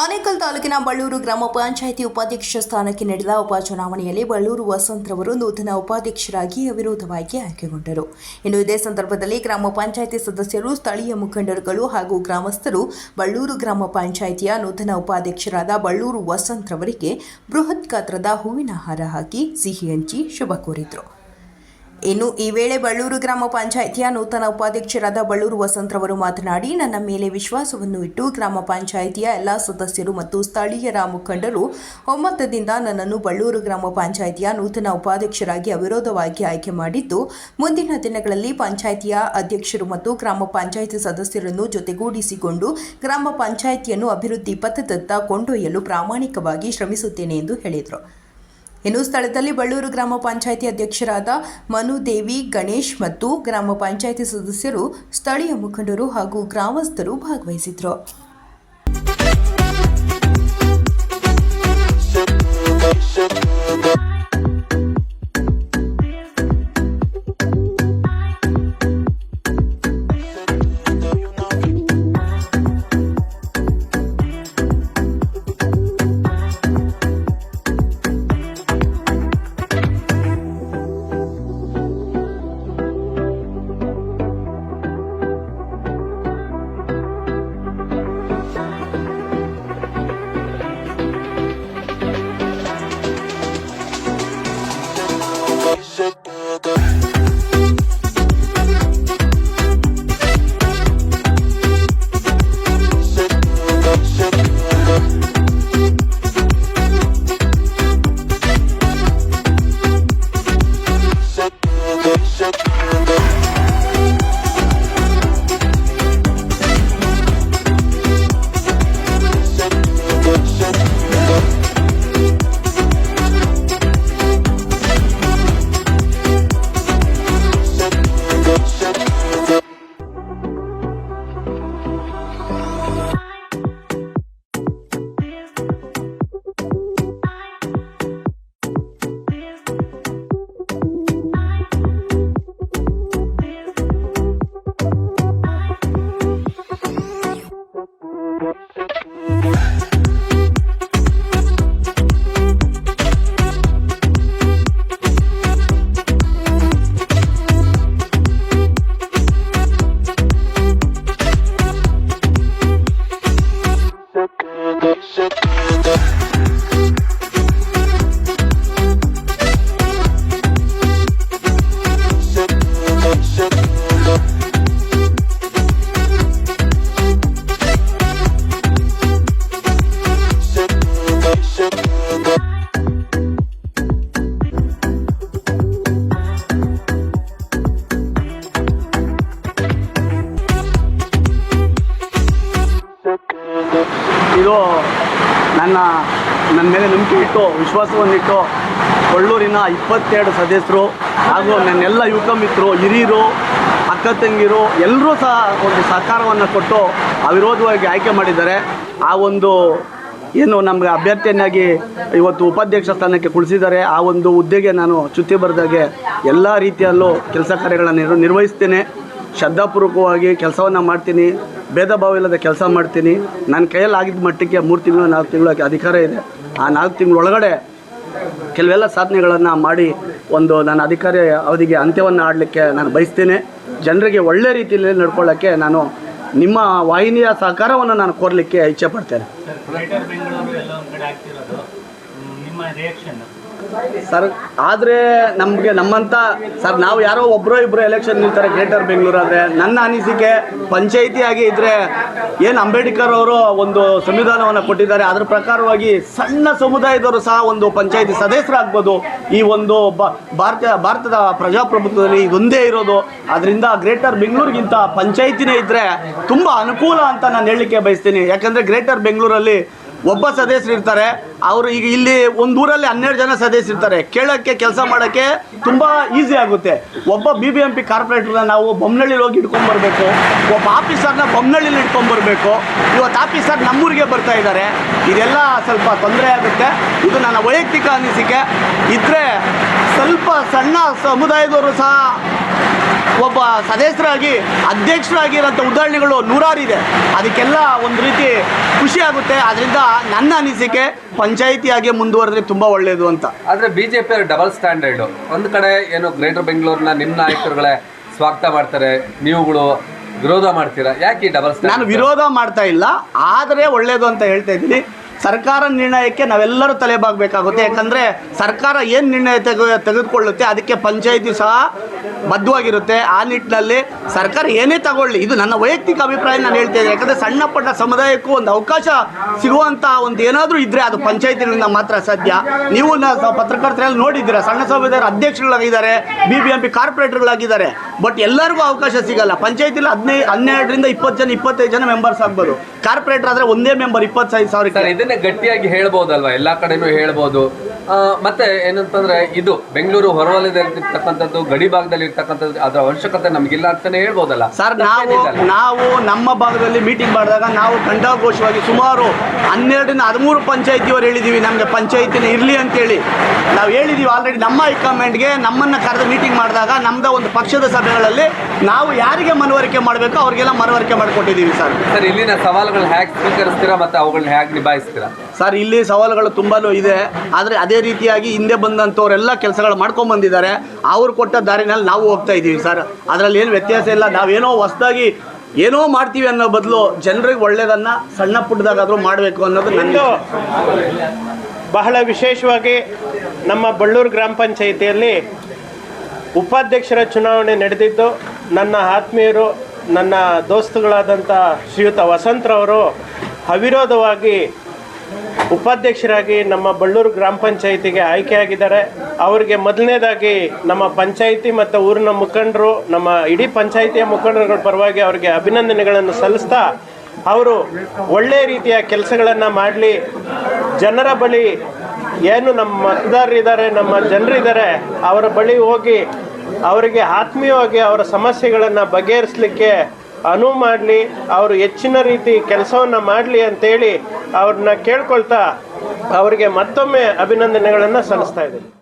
ಆನೇಕಲ್ ತಾಲೂಕಿನ ಬಳ್ಳೂರು ಗ್ರಾಮ ಪಂಚಾಯಿತಿ ಉಪಾಧ್ಯಕ್ಷ ಸ್ಥಾನಕ್ಕೆ ನಡೆದ ಉಪಚುನಾವಣೆಯಲ್ಲಿ ಬಳ್ಳೂರು ವಸಂತ್ರವರು ನೂತನ ಉಪಾಧ್ಯಕ್ಷರಾಗಿ ಅವಿರೋಧವಾಗಿ ಆಯ್ಕೆಗೊಂಡರು. ಇನ್ನು ಇದೇ ಸಂದರ್ಭದಲ್ಲಿ ಗ್ರಾಮ ಪಂಚಾಯಿತಿ ಸದಸ್ಯರು, ಸ್ಥಳೀಯ ಮುಖಂಡರುಗಳು ಹಾಗೂ ಗ್ರಾಮಸ್ಥರು ಬಳ್ಳೂರು ಗ್ರಾಮ ಪಂಚಾಯಿತಿಯ ನೂತನ ಉಪಾಧ್ಯಕ್ಷರಾದ ಬಳ್ಳೂರು ವಸಂತ್ರವರಿಗೆ ಬೃಹತ್ ಗಾತ್ರದ ಹೂವಿನ ಹಾರ ಹಾಕಿ ಸಿಹಿ ಹಂಚಿ ಶುಭ ಕೋರಿದರು. ಇನ್ನು ಈ ವೇಳೆ ಬಳ್ಳೂರು ಗ್ರಾಮ ಪಂಚಾಯಿತಿಯ ನೂತನ ಉಪಾಧ್ಯಕ್ಷರಾದ ಬಳ್ಳೂರು ವಸಂತ್ರವರು ಮಾತನಾಡಿ, ನನ್ನ ಮೇಲೆ ವಿಶ್ವಾಸವನ್ನು ಇಟ್ಟು ಗ್ರಾಮ ಪಂಚಾಯಿತಿಯ ಎಲ್ಲ ಸದಸ್ಯರು ಮತ್ತು ಸ್ಥಳೀಯರ ಮುಖಂಡರು ಒಮ್ಮತದಿಂದ ನನ್ನನ್ನು ಬಳ್ಳೂರು ಗ್ರಾಮ ಪಂಚಾಯಿತಿಯ ನೂತನ ಉಪಾಧ್ಯಕ್ಷರಾಗಿ ಅವಿರೋಧವಾಗಿ ಆಯ್ಕೆ ಮಾಡಿದ್ದು, ಮುಂದಿನ ದಿನಗಳಲ್ಲಿ ಪಂಚಾಯಿತಿಯ ಅಧ್ಯಕ್ಷರು ಮತ್ತು ಗ್ರಾಮ ಪಂಚಾಯಿತಿ ಸದಸ್ಯರನ್ನು ಜೊತೆಗೂಡಿಸಿಕೊಂಡು ಗ್ರಾಮ ಪಂಚಾಯಿತಿಯನ್ನು ಅಭಿವೃದ್ಧಿ ಪಥದತ್ತ ಕೊಂಡೊಯ್ಯಲು ಪ್ರಾಮಾಣಿಕವಾಗಿ ಶ್ರಮಿಸುತ್ತೇನೆ ಎಂದು ಹೇಳಿದರು. ಇನ್ನು ಸ್ಥಳದಲ್ಲಿ ಬಳ್ಳೂರು ಗ್ರಾಮ ಪಂಚಾಯಿತಿ ಅಧ್ಯಕ್ಷರಾದ ಮನುದೇವಿ ಗಣೇಶ್ ಮತ್ತು ಗ್ರಾಮ ಪಂಚಾಯಿತಿ ಸದಸ್ಯರು ಸ್ಥಳೀಯ ಮುಖಂಡರು ಹಾಗೂ ಗ್ರಾಮಸ್ಥರು ಭಾಗವಹಿಸಿದ್ರು Fuck Sit ಇದು ನನ್ನ ನನ್ನ ಮೇಲೆ ನಂಬಿಕೆ ಇಟ್ಟು ವಿಶ್ವಾಸವನ್ನಿಟ್ಟು ಕೊಳ್ಳೂರಿನ ಇಪ್ಪತ್ತೆರಡು ಸದಸ್ಯರು ಹಾಗೂ ನನ್ನೆಲ್ಲ ಯುವಕ ಮಿತ್ರರು, ಹಿರಿಯರು, ಅಕ್ಕ ತಂಗಿರು ಎಲ್ಲರೂ ಸಹ ಒಂದು ಸಹಕಾರವನ್ನು ಕೊಟ್ಟು ಅವಿರೋಧವಾಗಿ ಆಯ್ಕೆ ಮಾಡಿದ್ದಾರೆ. ಆ ಒಂದು ಏನು ನಮಗೆ ಅಭ್ಯರ್ಥಿಯನ್ನಾಗಿ ಇವತ್ತು ಉಪಾಧ್ಯಕ್ಷ ಸ್ಥಾನಕ್ಕೆ ಕುಳಿಸಿದ್ದಾರೆ. ಆ ಒಂದು ಹುದ್ದೆಗೆ ನಾನು ಚ್ಯುತಿ ಬರೆದಾಗೆ ಎಲ್ಲ ರೀತಿಯಲ್ಲೂ ಕೆಲಸ ಕಾರ್ಯಗಳನ್ನು ನಿರ್ ನಿರ್ವಹಿಸ್ತೇನೆ. ಶ್ರದ್ಧಾಪೂರ್ವಕವಾಗಿ ಕೆಲಸವನ್ನು ಮಾಡ್ತೀನಿ. ಭೇದ ಭಾವ ಇಲ್ಲದೆ ಕೆಲಸ ಮಾಡ್ತೀನಿ. ನನ್ನ ಕೈಯಲ್ಲಿ ಆಗಿದ್ದ ಮಟ್ಟಕ್ಕೆ ಮೂರು ತಿಂಗಳು, ನಾಲ್ಕು ತಿಂಗಳು ಅಧಿಕಾರ ಇದೆ. ಆ ನಾಲ್ಕು ತಿಂಗಳೊಳಗಡೆ ಕೆಲವೆಲ್ಲ ಸಾಧನೆಗಳನ್ನು ಮಾಡಿ ಒಂದು ನನ್ನ ಅಧಿಕಾರಿ ಅವಧಿಗೆ ಅಂತ್ಯವನ್ನು ಆಡಲಿಕ್ಕೆ ನಾನು ಬಯಸ್ತೇನೆ. ಜನರಿಗೆ ಒಳ್ಳೆ ರೀತಿಯಲ್ಲಿ ನಡ್ಕೊಳ್ಳೋಕ್ಕೆ ನಾನು ನಿಮ್ಮ ವಾಹಿನಿಯ ಸಹಕಾರವನ್ನು ನಾನು ಕೋರಲಿಕ್ಕೆ ಇಚ್ಛೆ ಪಡ್ತೇನೆ. ಸರ್, ಆದರೆ ನಮಗೆ ನಮ್ಮಂಥ ಸರ್, ನಾವು ಯಾರೋ ಒಬ್ಬರೋ ಇಬ್ಬರು ಎಲೆಕ್ಷನ್ ನಿಲ್ತಾರೆ ಗ್ರೇಟರ್ ಬೆಂಗಳೂರು ಆದರೆ, ನನ್ನ ಅನಿಸಿಕೆ ಪಂಚಾಯಿತಿಯಾಗಿ ಇದ್ದರೆ ಏನು ಅಂಬೇಡ್ಕರ್ ಅವರು ಒಂದು ಸಂವಿಧಾನವನ್ನು ಕೊಟ್ಟಿದ್ದಾರೆ, ಅದರ ಪ್ರಕಾರವಾಗಿ ಸಣ್ಣ ಸಮುದಾಯದವರು ಸಹ ಒಂದು ಪಂಚಾಯಿತಿ ಸದಸ್ಯರಾಗ್ಬೋದು ಈ ಒಂದು ಭಾರತ, ಭಾರತದ ಪ್ರಜಾಪ್ರಭುತ್ವದಲ್ಲಿ ಇದೊಂದೇ ಇರೋದು. ಅದರಿಂದ ಗ್ರೇಟರ್ ಬೆಂಗಳೂರಿಗಿಂತ ಪಂಚಾಯಿತಿನೇ ಇದ್ದರೆ ತುಂಬ ಅನುಕೂಲ ಅಂತ ನಾನು ಹೇಳಲಿಕ್ಕೆ ಬಯಸ್ತೀನಿ. ಯಾಕಂದರೆ ಗ್ರೇಟರ್ ಬೆಂಗಳೂರಲ್ಲಿ ಒಬ್ಬ ಸದಸ್ಯರು ಇರ್ತಾರೆ. ಅವರು ಈಗ ಇಲ್ಲಿ ಒಂದು ಊರಲ್ಲಿ ಹನ್ನೆರಡು ಜನ ಸದಸ್ಯರು ಇರ್ತಾರೆ. ಕೇಳೋಕ್ಕೆ, ಕೆಲಸ ಮಾಡೋಕ್ಕೆ ತುಂಬ ಈಸಿ ಆಗುತ್ತೆ. ಒಬ್ಬ ಬಿ ಬಿ ಎಂ ಪಿ ಕಾರ್ಪೊರೇಟರ್ನ ನಾವು ಬೊಮ್ಮನಹಳ್ಳಿಲಿ ಹೋಗಿ ಇಟ್ಕೊಂಡ್ಬರ್ಬೇಕು ಒಬ್ಬ ಆಫೀಸರ್ನ ಬೊಮ್ಮನಳ್ಳಿಲಿ ಇಟ್ಕೊಂಡ್ಬರ್ಬೇಕು ಇವತ್ತು ಆಫೀಸರ್ ನಮ್ಮೂರಿಗೆ ಬರ್ತಾ ಇದ್ದಾರೆ. ಇದೆಲ್ಲ ಸ್ವಲ್ಪ ತೊಂದರೆ ಆಗುತ್ತೆ. ಇದು ನನ್ನ ವೈಯಕ್ತಿಕ ಅನಿಸಿಕೆ. ಇದ್ದರೆ ಸ್ವಲ್ಪ ಸಣ್ಣ ಸಮುದಾಯದವರು ಸಹ ಒಬ್ಬ ಸದಸ್ಯರಾಗಿ ಅಧ್ಯಕ್ಷರಾಗಿರೋಂಥ ಉದಾಹರಣೆಗಳು ಇದೆ ಅದಕ್ಕೆಲ್ಲ ಒಂದು ರೀತಿ ಖುಷಿ ಆಗುತ್ತೆ. ಅದರಿಂದ ನನ್ನ ಅನಿಸಿಕೆ ಪಂಚಾಯಿತಿಯಾಗಿ ಮುಂದುವರೆದ್ರೆ ತುಂಬ ಒಳ್ಳೆಯದು ಅಂತ. ಆದ್ರೆ ಬಿಜೆಪಿ ಡಬಲ್ ಸ್ಟ್ಯಾಂಡರ್ಡ್ ಒಂದು ಕಡೆ ಏನು ಗ್ರೇಟರ್ ಬೆಂಗಳೂರಿನ ನಿಮ್ಮ ನಾಯಕರುಗಳೇ ಸ್ವಾಗತ ಮಾಡ್ತಾರೆ ನೀವುಗಳು ವಿರೋಧ ಮಾಡ್ತೀರಾ? ಯಾಕೆ ಡಬಲ್ ನಾನು ವಿರೋಧ ಮಾಡ್ತಾ ಇಲ್ಲ ಆದರೆ ಒಳ್ಳೆಯದು ಅಂತ ಹೇಳ್ತಾ ಇದ್ದೀನಿ. ಸರ್ಕಾರ ನಿರ್ಣಯಕ್ಕೆ ನಾವೆಲ್ಲರೂ ತಲೆಬಾಗಬೇಕಾಗುತ್ತೆ. ಯಾಕಂದರೆ ಸರ್ಕಾರ ಏನು ನಿರ್ಣಯ ತೆಗೆ ತೆಗೆದುಕೊಳ್ಳುತ್ತೆ, ಅದಕ್ಕೆ ಪಂಚಾಯಿತಿ ಸಹ ಬದ್ಧವಾಗಿರುತ್ತೆ. ಆ ನಿಟ್ಟಿನಲ್ಲಿ ಸರ್ಕಾರ ಏನೇ ತಗೊಳ್ಳಿ, ಇದು ನನ್ನ ವೈಯಕ್ತಿಕ ಅಭಿಪ್ರಾಯ ನಾನು ಹೇಳ್ತಾ ಇದ್ದೀನಿ. ಯಾಕಂದರೆ ಸಣ್ಣ ಪುಟ್ಟ ಸಮುದಾಯಕ್ಕೂ ಒಂದು ಅವಕಾಶ ಸಿಗುವಂಥ ಒಂದು ಏನಾದರೂ ಇದ್ದರೆ ಅದು ಪಂಚಾಯಿತಿಗಳಿಂದ ಮಾತ್ರ ಸಾಧ್ಯ. ನೀವು ಪತ್ರಕರ್ತರೆಲ್ಲ ನೋಡಿದ್ದೀರಾ, ಸಣ್ಣ ಸಮುದಾಯದ ಅಧ್ಯಕ್ಷಗಳಾಗಿದ್ದಾರೆ ಬಿ ಬಿ ಎಂ ಪಿ ಕಾರ್ಪೊರೇಟರ್ಗಳಾಗಿದ್ದಾರೆ ಬಟ್ ಎಲ್ಲರಿಗೂ ಅವಕಾಶ ಸಿಗಲ್ಲ. ಪಂಚಾಯತಿಲಿ ಹದಿನೈದು ಹನ್ನೆರಡರಿಂದ ಇಪ್ಪತ್ತು ಜನ, ಇಪ್ಪತ್ತೈದು ಜನ ಮೆಂಬರ್ಸ್ ಆಗ್ಬೋದು. ಕಾರ್ಪೊರೇಟರ್ ಆದರೆ ಒಂದೇ ಮೆಂಬರ್ ಇಪ್ಪತ್ತೈದು ಸಾವಿರ ಇದನ್ನೇ ಗಟ್ಟಿಯಾಗಿ ಹೇಳ್ಬೋದಲ್ವಾ? ಎಲ್ಲ ಕಡೆನೂ ಹೇಳ್ಬೋದು. ಮತ್ತೆ ಏನಂತಂದ್ರೆ ಇದು ಬೆಂಗಳೂರು ಹೊರವಲಯದಲ್ಲಿರ್ತಕ್ಕಂಥದ್ದು ಗಡಿ ಭಾಗದಲ್ಲಿ ಇರ್ತಕ್ಕಂಥದ್ದು ಅದರ ಅವಶ್ಯಕತೆ ನಮಗಿಲ್ಲ ಅಂತಾನೆ ಹೇಳ್ಬೋದಲ್ಲ? ಸರ್ ನಾವು. ನಾವು ನಮ್ಮ ಭಾಗದಲ್ಲಿ ಮೀಟಿಂಗ್ ಮಾಡಿದಾಗ ನಾವು ಖಂಡಾಘೋಷವಾಗಿ ಸುಮಾರು ಹನ್ನೆರಡರಿಂದ ಹದಿಮೂರು ಪಂಚಾಯತಿಯವರು ಹೇಳಿದ್ದೀವಿ ನಮಗೆ ಪಂಚಾಯತಿನ ಇರಲಿ ಅಂತೇಳಿ. ನಾವು ಹೇಳಿದ್ದೀವಿ ಆಲ್ರೆಡಿ ನಮ್ಮ ಹೈಕಮಾಂಡ್ಗೆ ನಮ್ಮನ್ನು ಕರೆದು ಮೀಟಿಂಗ್ ಮಾಡಿದಾಗ ನಮ್ಮದ ಒಂದು ಪಕ್ಷದ ಸಭೆಗಳಲ್ಲಿ ನಾವು ಯಾರಿಗೆ ಮನವರಿಕೆ ಮಾಡಬೇಕು ಅವ್ರಿಗೆಲ್ಲ ಮನವರಿಕೆ ಮಾಡಿಕೊಟ್ಟಿದ್ದೀವಿ ಸರ್. ಸರ್ ಇಲ್ಲಿನ ಸವಾಲುಗಳನ್ನ ಹೇಗೆ ಸ್ವೀಕರಿಸ್ತೀರಾ ಮತ್ತೆ ಅವುಗಳನ್ನ ಹೇಗೆ ನಿಭಾಯಿಸ್ತೀರಾ? ಸರ್ ಇಲ್ಲಿ ಸವಾಲುಗಳು ತುಂಬಾ ಇದೆ. ಆದರೆ ಅದೇ ರೀತಿಯಾಗಿ ಹಿಂದೆ ಬಂದಂಥವರೆಲ್ಲ ಕೆಲಸಗಳು ಮಾಡ್ಕೊಂಡು ಬಂದಿದ್ದಾರೆ ಅವ್ರು ಕೊಟ್ಟ ದಾರಿನಲ್ಲಿ ನಾವು ಹೋಗ್ತಾ ಇದ್ದೀವಿ ಸರ್. ಅದರಲ್ಲಿ ಏನು ವ್ಯತ್ಯಾಸ ಇಲ್ಲ. ನಾವೇನೋ ಹೊಸದಾಗಿ ಏನೋ ಮಾಡ್ತೀವಿ ಅನ್ನೋ ಬದಲು ಜನರಿಗೆ ಒಳ್ಳೇದನ್ನ ಸಣ್ಣ ಪುಟ್ಟದಾಗಾದರೂ ಮಾಡಬೇಕು ಅನ್ನೋದು ನನ್ನ ಬಹಳ ವಿಶೇಷವಾಗಿ ನಮ್ಮ ಬಳ್ಳೂರು ಗ್ರಾಮ ಪಂಚಾಯಿತಿಯಲ್ಲಿ ಉಪಾಧ್ಯಕ್ಷರ ಚುನಾವಣೆ ನಡೆದಿದ್ದು ನನ್ನ ಆತ್ಮೀಯರು ನನ್ನ ದೋಸ್ತುಗಳಾದಂಥ ಶ್ರೀಯುತ ವಸಂತ್ರವರು ಅವಿರೋಧವಾಗಿ ಉಪಾಧ್ಯಕ್ಷರಾಗಿ ನಮ್ಮ ಬಳ್ಳೂರು ಗ್ರಾಮ ಪಂಚಾಯಿತಿಗೆ ಆಯ್ಕೆಯಾಗಿದ್ದಾರೆ. ಅವರಿಗೆ ಮೊದಲನೇದಾಗಿ ನಮ್ಮ ಪಂಚಾಯಿತಿ ಮತ್ತು ಊರಿನ ಮುಖಂಡರು, ನಮ್ಮ ಇಡೀ ಪಂಚಾಯಿತಿಯ ಮುಖಂಡರುಗಳ ಪರವಾಗಿ ಅವರಿಗೆ ಅಭಿನಂದನೆಗಳನ್ನು ಸಲ್ಲಿಸ್ತಾ, ಅವರು ಒಳ್ಳೆ ರೀತಿಯ ಕೆಲಸಗಳನ್ನು ಮಾಡಲಿ. ಜನರ ಬಳಿ ಏನು ನಮ್ಮ ಮತದಾರರಿದ್ದಾರೆ ನಮ್ಮ ಜನರಿದ್ದಾರೆ ಅವರ ಬಳಿ ಹೋಗಿ ಅವರಿಗೆ ಆತ್ಮೀಯವಾಗಿ ಅವರ ಸಮಸ್ಯೆಗಳನ್ನು ಬಗೆಹರಿಸಲಿಕ್ಕೆ ಅನುವು ಮಾಡಲಿ, ಅವರು ಹೆಚ್ಚಿನ ರೀತಿ ಕೆಲಸವನ್ನು ಮಾಡಲಿ ಅಂತೇಳಿ ಅವ್ರನ್ನ ಕೇಳ್ಕೊಳ್ತಾ ಅವರಿಗೆ ಮತ್ತೊಮ್ಮೆ ಅಭಿನಂದನೆಗಳನ್ನು ಸಲ್ಲಿಸ್ತಾ ಇದ್ದೀನಿ.